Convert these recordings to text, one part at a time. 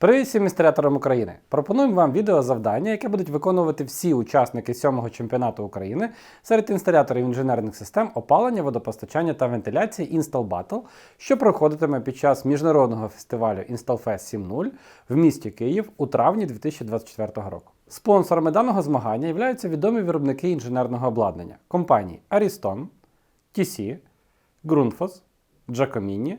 Привіт всім інсталяторам України! Пропонуємо вам відеозавдання, яке будуть виконувати всі учасники сьомого чемпіонату України серед інсталяторів інженерних систем опалення, водопостачання та вентиляції Install Battle, що проходитиме під час міжнародного фестивалю InstallFest 7.0 в місті Київ у травні 2024 року. Спонсорами даного змагання являються відомі виробники інженерного обладнання компанії Ariston, TC, Grundfos, Giacomini,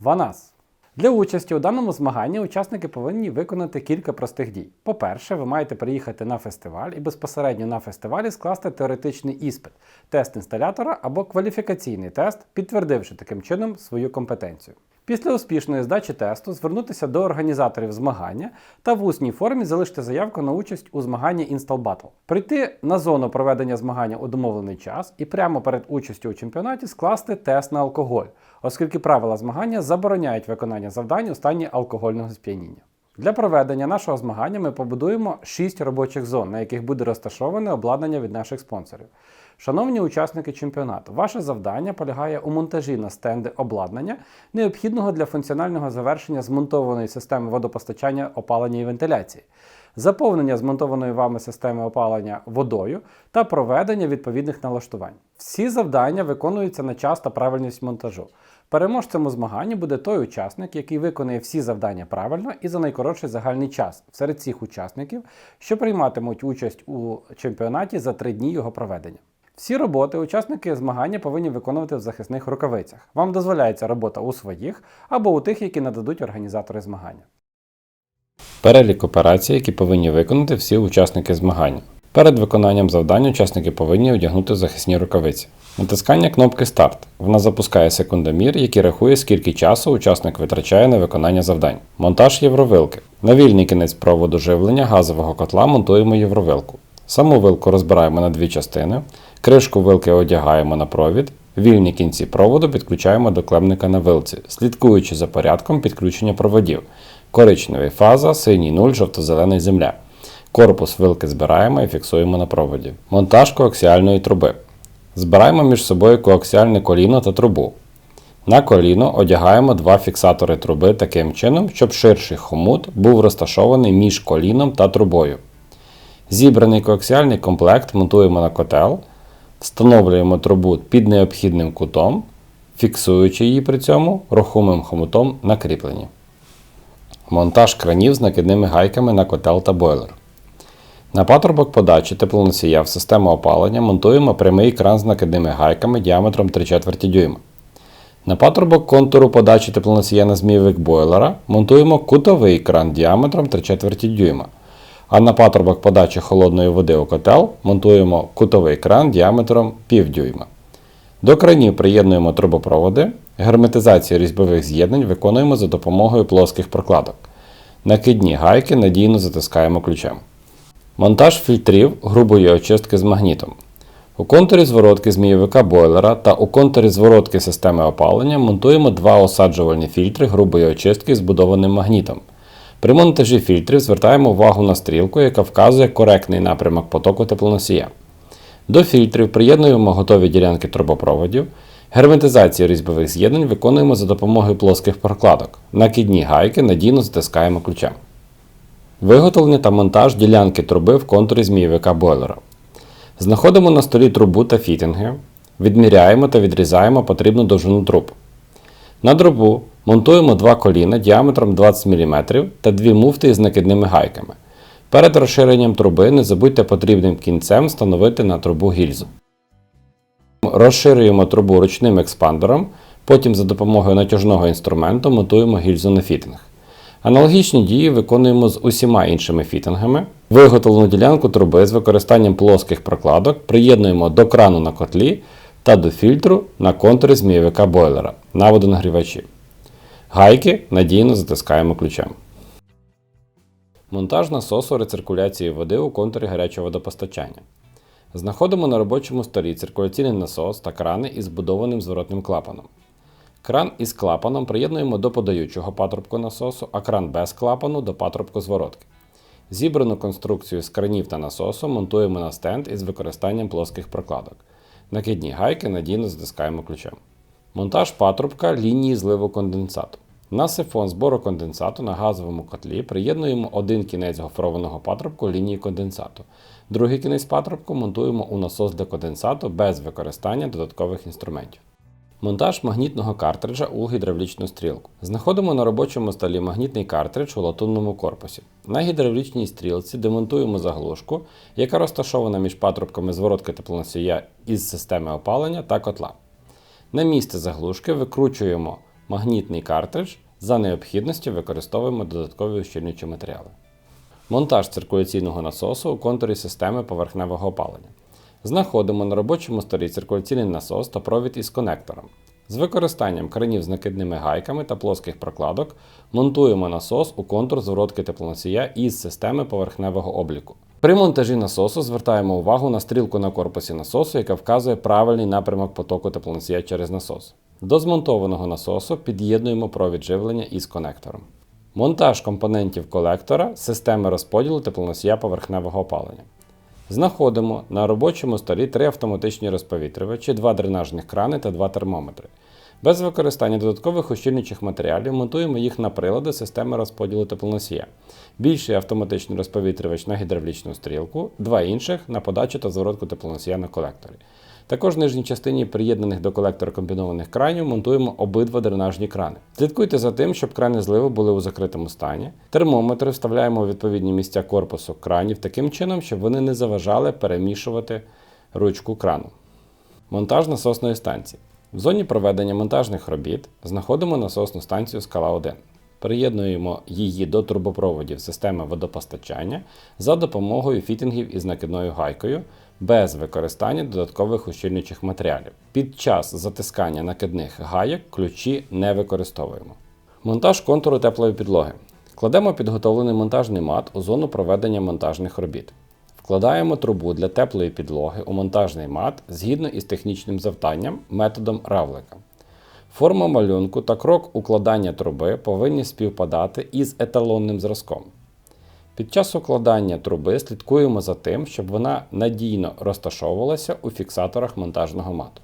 Vanas. Для участі у даному змаганні учасники повинні виконати кілька простих дій. По-перше, ви маєте приїхати на фестиваль і безпосередньо на фестивалі скласти теоретичний іспит, тест інсталятора або кваліфікаційний тест, підтвердивши таким чином свою компетенцію. Після успішної здачі тесту звернутися до організаторів змагання та в усній формі залишити заявку на участь у змаганні Install Battle. Прийти на зону проведення змагання у домовлений час і прямо перед участю у чемпіонаті скласти тест на алкоголь, оскільки правила змагання забороняють виконання завдань у стані алкогольного сп'яніння. Для проведення нашого змагання ми побудуємо 6 робочих зон, на яких буде розташоване обладнання від наших спонсорів. Шановні учасники чемпіонату, ваше завдання полягає у монтажі на стенди обладнання, необхідного для функціонального завершення змонтованої системи водопостачання, опалення і вентиляції, заповнення змонтованої вами системи опалення водою та проведення відповідних налаштувань. Всі завдання виконуються на час та правильність монтажу. Переможцем у змаганні буде той учасник, який виконує всі завдання правильно і за найкоротший загальний час серед всіх учасників, що прийматимуть участь у чемпіонаті за три дні його проведення. Всі роботи учасники змагання повинні виконувати в захисних рукавицях. Вам дозволяється робота у своїх або у тих, які нададуть організатори змагання. Перелік операцій, які повинні виконати всі учасники змагання. Перед виконанням завдань учасники повинні одягнути захисні рукавиці. Натискання кнопки Старт. Вона запускає секундомір, який рахує, скільки часу учасник витрачає на виконання завдань. Монтаж євровилки. На вільний кінець проводу живлення газового котла монтуємо євровилку. Саму вилку розбираємо на дві частини, кришку вилки одягаємо на провід, вільні кінці проводу підключаємо до клемника на вилці, слідкуючи за порядком підключення проводів. Коричневий фаза, синій нуль, жовто-зелений земля. Корпус вилки збираємо і фіксуємо на проводі. Монтаж коаксіальної труби. Збираємо між собою коаксіальне коліно та трубу. На коліно одягаємо два фіксатори труби таким чином, щоб ширший хомут був розташований між коліном та трубою. Зібраний коаксіальний комплект монтуємо на котел, встановлюємо трубу під необхідним кутом, фіксуючи її при цьому рухомим хомутом на кріпленні. Монтаж кранів з накидними гайками на котел та бойлер. На патрубок подачі теплоносія в систему опалення монтуємо прямий кран з накидними гайками діаметром 3 четверті дюйма. На патрубок контуру подачі теплоносія на змійовик бойлера монтуємо кутовий кран діаметром 3 четверті дюйма. А на патрубок подачі холодної води у котел монтуємо кутовий кран діаметром пів дюйма. До кранів приєднуємо трубопроводи. Герметизацію різьбових з'єднань виконуємо за допомогою плоских прокладок. Накидні гайки надійно затискаємо ключем. Монтаж фільтрів грубої очистки з магнітом. У контурі зворотки змійовика бойлера та у контурі зворотки системи опалення монтуємо два осаджувальні фільтри грубої очистки з будованим магнітом. При монтажі фільтрів звертаємо увагу на стрілку, яка вказує коректний напрямок потоку теплоносія. До фільтрів приєднуємо готові ділянки трубопроводів. Герметизацію різьбових з'єднань виконуємо за допомогою плоских прокладок. Накидні гайки надійно затискаємо ключем. Виготовлення та монтаж ділянки труби в контурі змійовика бойлера. Знаходимо на столі трубу та фітинги, відміряємо та відрізаємо потрібну довжину труб. На дробу монтуємо два коліна діаметром 20 мм та дві муфти із накидними гайками. Перед розширенням труби не забудьте потрібним кінцем встановити на трубу гільзу. Розширюємо трубу ручним експандером, потім за допомогою натяжного інструменту монтуємо гільзу на фітинг. Аналогічні дії виконуємо з усіма іншими фітингами. Виготовлену ділянку труби з використанням плоских прокладок приєднуємо до крану на котлі та до фільтру на контурі змійовика бойлера на водонагрівачі. Гайки надійно затискаємо ключем. Монтаж насосу рециркуляції води у контурі гарячого водопостачання. Знаходимо на робочому столі циркуляційний насос та крани із збудованим зворотним клапаном. Кран із клапаном приєднуємо до подаючого патрубку насосу, а кран без клапану до патрубку зворотки. Зібрану конструкцію з кранів та насосу монтуємо на стенд із використанням плоских прокладок. Накидні гайки надійно затискаємо ключем. Монтаж патрубка лінії зливу конденсату. На сифон збору конденсату на газовому котлі приєднуємо один кінець гофрованого патрубку лінії конденсату. Другий кінець патрубку монтуємо у насос для конденсату без використання додаткових інструментів. Монтаж магнітного картриджа у гідравлічну стрілку. Знаходимо на робочому столі магнітний картридж у латунному корпусі. На гідравлічній стрілці демонтуємо заглушку, яка розташована між патрубками зворотки теплоносія із системи опалення та котла. На місце заглушки викручуємо магнітний картридж, за необхідності використовуємо додаткові ущільнюючі матеріали. Монтаж циркуляційного насосу у контурі системи поверхневого опалення. Знаходимо на робочому столі циркуляційний насос та провід із конектором. З використанням кранів з накидними гайками та плоских прокладок монтуємо насос у контур зворотки теплоносія із системи поверхневого обліку. При монтажі насосу звертаємо увагу на стрілку на корпусі насосу, яка вказує правильний напрямок потоку теплоносія через насос. До змонтованого насосу під'єднуємо провід живлення із конектором. Монтаж компонентів колектора системи розподілу теплоносія поверхневого опалення. Знаходимо на робочому столі три автоматичні розповітрювачі, два дренажних крани та два термометри. Без використання додаткових ущільнюючих матеріалів монтуємо їх на прилади системи розподілу теплоносія. Більший автоматичний розповітрювач на гідравлічну стрілку, два інших на подачу та зворотку теплоносія на колекторі. Також в нижній частині приєднаних до колектора комбінованих кранів монтуємо обидва дренажні крани. Слідкуйте за тим, щоб крани зливу були у закритому стані. Термометри вставляємо у відповідні місця корпусу кранів таким чином, щоб вони не заважали перемішувати ручку крану. Монтаж насосної станції. В зоні проведення монтажних робіт знаходимо насосну станцію скала 1. Приєднуємо її до трубопроводів системи водопостачання за допомогою фітінгів із накидною гайкою без використання додаткових ущільнюючих матеріалів. Під час затискання накидних гайок ключі не використовуємо. Монтаж контуру теплої підлоги. Кладемо підготовлений монтажний мат у зону проведення монтажних робіт. Вкладаємо трубу для теплої підлоги у монтажний мат згідно із технічним завданням методом равлика. Форма малюнку та крок укладання труби повинні співпадати із еталонним зразком. Під час укладання труби слідкуємо за тим, щоб вона надійно розташовувалася у фіксаторах монтажного мату.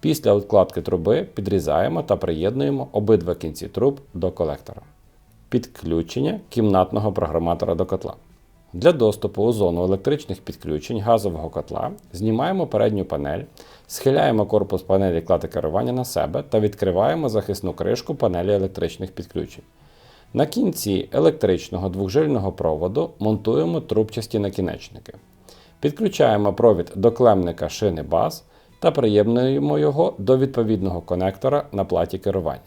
Після укладки труби підрізаємо та приєднуємо обидва кінці труб до колектора. Підключення кімнатного програматора до котла. Для доступу у зону електричних підключень газового котла знімаємо передню панель, схиляємо корпус панелі клати керування на себе та відкриваємо захисну кришку панелі електричних підключень. На кінці електричного двохжильного проводу монтуємо трубчасті накінечники. Підключаємо провід до клемника шини баз та приєднуємо його до відповідного конектора на платі керування.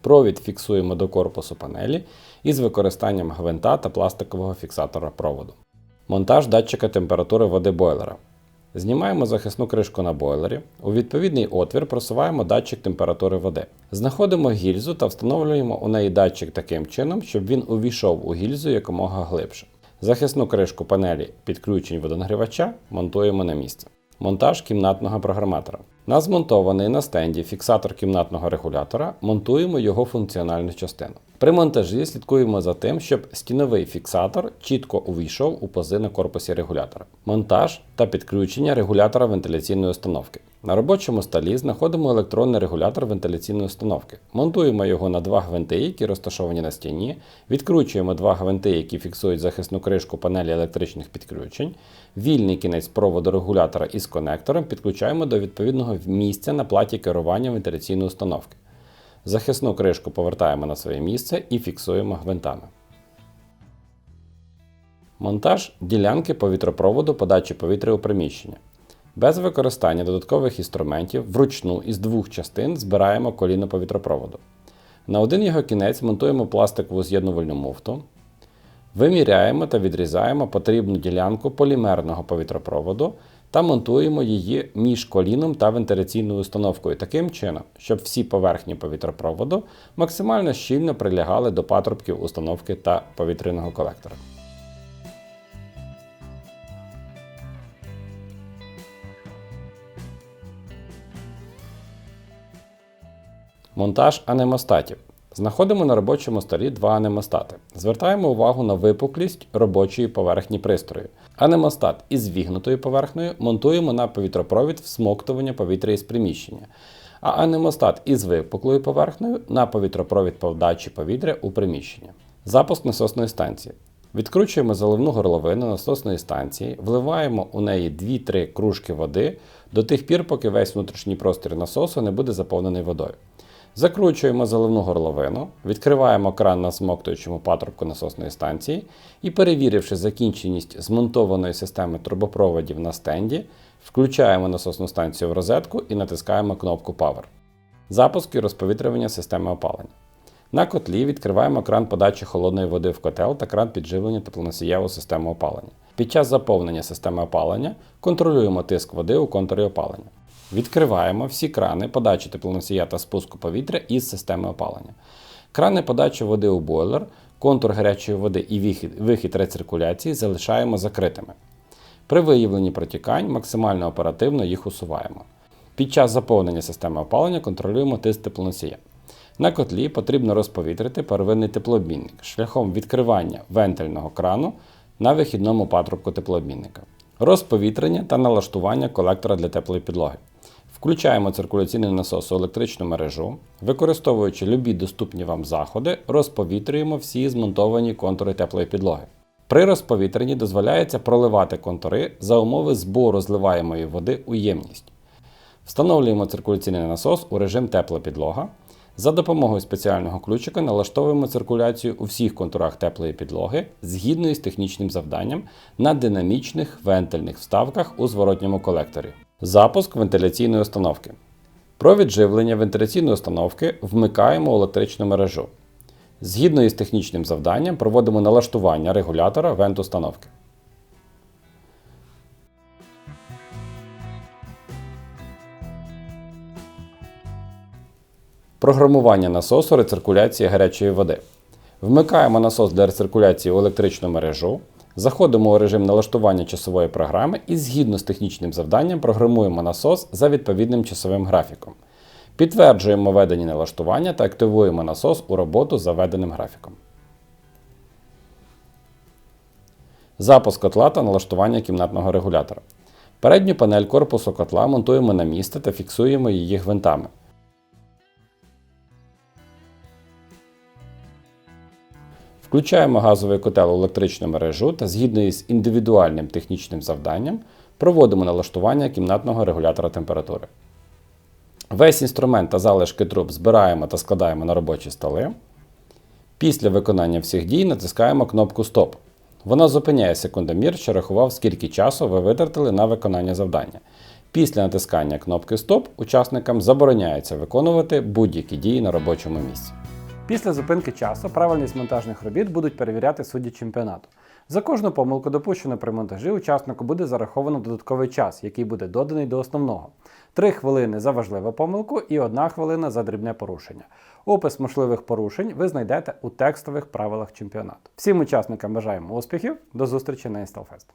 Провід фіксуємо до корпусу панелі із використанням гвинта та пластикового фіксатора проводу. Монтаж датчика температури води бойлера. Знімаємо захисну кришку на бойлері. У відповідний отвір просуваємо датчик температури води. Знаходимо гільзу та встановлюємо у неї датчик таким чином, щоб він увійшов у гільзу якомога глибше. Захисну кришку панелі підключень водонагрівача монтуємо на місце. Монтаж кімнатного програматора. На змонтований на стенді фіксатор кімнатного регулятора монтуємо його функціональну частину. При монтажі слідкуємо за тим, щоб стіновий фіксатор чітко увійшов у пази на корпусі регулятора. Монтаж та підключення регулятора вентиляційної установки. На робочому столі знаходимо електронний регулятор вентиляційної установки. Монтуємо його на два гвинти, які розташовані на стіні, відкручуємо два гвинти, які фіксують захисну кришку панелі електричних підключень. Вільний кінець проводу регулятора із конектором підключаємо до відповідного місця на платі керування вентиляційної установки. Захисну кришку повертаємо на своє місце і фіксуємо гвинтами. Монтаж ділянки повітропроводу подачі повітря у приміщення. Без використання додаткових інструментів вручну із двох частин збираємо коліно повітропроводу. На один його кінець монтуємо пластикову з'єднувальну муфту. Виміряємо та відрізаємо потрібну ділянку полімерного повітропроводу та монтуємо її між коліном та вентиляційною установкою таким чином, щоб всі поверхні повітропроводу максимально щільно прилягали до патрубків установки та повітряного колектора. Монтаж анемостатів. Знаходимо на робочому столі два анемостати. Звертаємо увагу на випуклість робочої поверхні пристрою. Анемостат із вігнутою поверхнею монтуємо на повітропровід всмоктування повітря із приміщення. а анемостат із випуклою поверхнею на повітропровід подачі повітря у приміщення. Запуск насосної станції. Відкручуємо заливну горловину насосної станції, вливаємо у неї 2-3 кружки води до тих пір, поки весь внутрішній простір насосу не буде заповнений водою. Закручуємо заливну горловину, відкриваємо кран на смоктуючому патрубку насосної станції і, перевіривши закінченість змонтованої системи трубопроводів на стенді, включаємо насосну станцію в розетку і натискаємо кнопку Power. Запуск і розповітрювання системи опалення. На котлі відкриваємо кран подачі холодної води в котел та кран підживлення теплоносієву систему опалення. Під час заповнення системи опалення контролюємо тиск води у контурі опалення. Відкриваємо всі крани подачі теплоносія та спуску повітря із системи опалення. Крани подачі води у бойлер, контур гарячої води і вихід, вихід рециркуляції залишаємо закритими. При виявленні протікань максимально оперативно їх усуваємо. Під час заповнення системи опалення контролюємо тиск теплоносія. На котлі потрібно розповітрити первинний теплообмінник шляхом відкривання вентильного крану на вихідному патрубку теплообмінника, розповітрення та налаштування колектора для теплої підлоги. Включаємо циркуляційний насос у електричну мережу, використовуючи любі доступні вам заходи, розповітрюємо всі змонтовані контури теплої підлоги. При розповітренні дозволяється проливати контури за умови збору зливаємої води у ємність. Встановлюємо циркуляційний насос у режим тепла підлога. За допомогою спеціального ключика налаштовуємо циркуляцію у всіх контурах теплої підлоги згідно із технічним завданням на динамічних вентильних вставках у зворотньому колекторі. Запуск вентиляційної установки. Провід живлення вентиляційної установки вмикаємо електричну мережу. Згідно із технічним завданням проводимо налаштування регулятора вент-установки. Програмування насосу рециркуляції гарячої води. Вмикаємо насос для рециркуляції у електричну мережу, заходимо у режим налаштування часової програми і згідно з технічним завданням програмуємо насос за відповідним часовим графіком. Підтверджуємо введені налаштування та активуємо насос у роботу за введеним графіком. Запуск котла та налаштування кімнатного регулятора. Передню панель корпусу котла монтуємо на місце та фіксуємо її гвинтами. Включаємо газовий котел у електричну мережу та згідно із індивідуальним технічним завданням проводимо налаштування кімнатного регулятора температури. Весь інструмент та залишки труб збираємо та складаємо на робочі столи. Після виконання всіх дій натискаємо кнопку Стоп. Вона зупиняє секундомір, що рахував, скільки часу ви витратили на виконання завдання. Після натискання кнопки Стоп учасникам забороняється виконувати будь-які дії на робочому місці. Після зупинки часу правильність монтажних робіт будуть перевіряти судді чемпіонату. За кожну помилку, допущену при монтажі, учаснику буде зараховано додатковий час, який буде доданий до основного. 3 хвилини за важливу помилку і 1 хвилина за дрібне порушення. Опис можливих порушень ви знайдете у текстових правилах чемпіонату. Всім учасникам бажаємо успіхів, до зустрічі на Installfest.